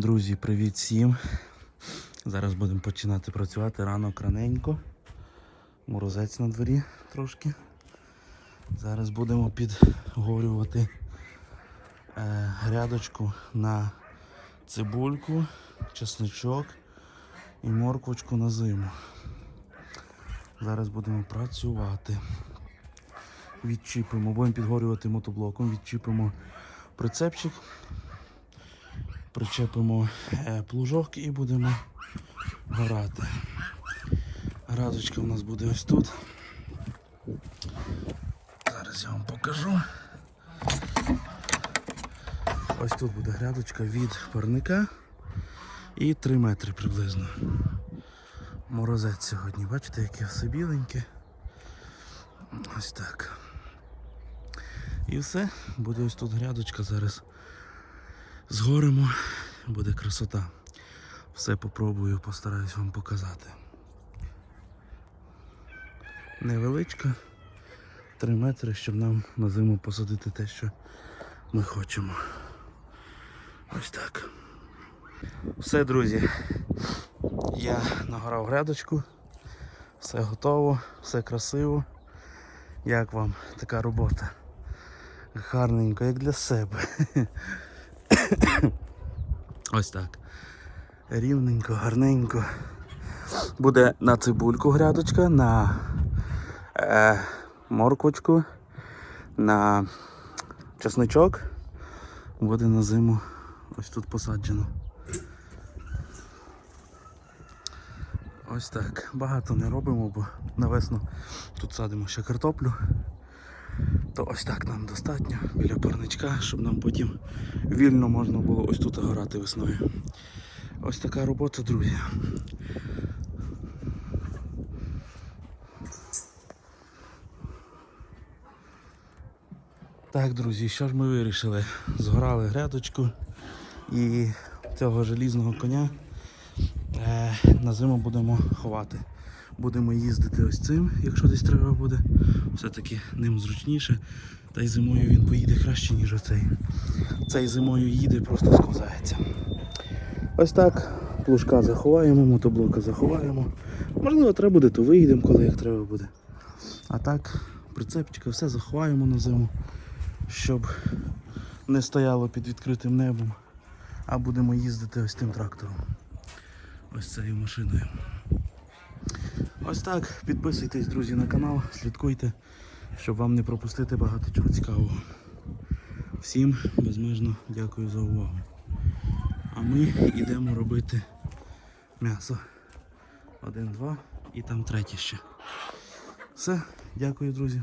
Друзі, привіт всім. Зараз будемо починати працювати ранок раненько. Морозець на дворі трошки. Зараз будемо підгорювати е, грядочку на цибульку, чесничок і морквочку на зиму. Зараз будемо працювати. Відчіпимо, будемо підгорювати мотоблоком, відчіпимо прицепчик, причепимо е, плужок і будемо горати. Градочка у нас буде ось тут. Зараз я вам покажу. Ось тут буде грядочка від парника і 3 метри приблизно. Морозець сьогодні, бачите, яке все біленьке. Ось так. І все, буде ось тут грядочка зараз. Згоримо, буде красота. Все попробую, постараюсь вам показати. Невеличка, 3 метри, щоб нам на зиму посадити те, що ми хочемо. Ось так. Все, друзі. Я нагорав грядочку. Все готово, все красиво. Як вам така робота? Гарненько, як для себе. Ось так. Рівненько, гарненько. Буде на цибульку грядочка, на е, морквочку, на чесничок. Буде на зиму ось тут посаджено. Ось так. Багато не робимо, бо на весну тут садимо ще картоплю. То ось так нам достатньо біля парничка, щоб нам потім вільно можна було ось тут горати весною. Ось така робота, друзі. Так, друзі, що ж ми вирішили? Згорали грядочку і цього желізного коня е, на зиму будемо ховати. Будемо їздити ось цим, якщо десь треба буде. Все-таки ним зручніше. Та й зимою він поїде краще, ніж оцей. Цей зимою їде, просто сковзається. Ось так. Плужка заховаємо, мотоблока заховаємо. Можливо, треба буде, то виїдемо, коли як треба буде. А так, прицепчика, все заховаємо на зиму, щоб не стояло під відкритим небом. А будемо їздити ось тим трактором. Ось цією машиною. Ось так. Підписуйтесь, друзі, на канал, слідкуйте, щоб вам не пропустити багато чого цікавого. Всім безмежно дякую за увагу. А ми йдемо робити м'ясо. Один, два і там третє ще. Все, дякую, друзі.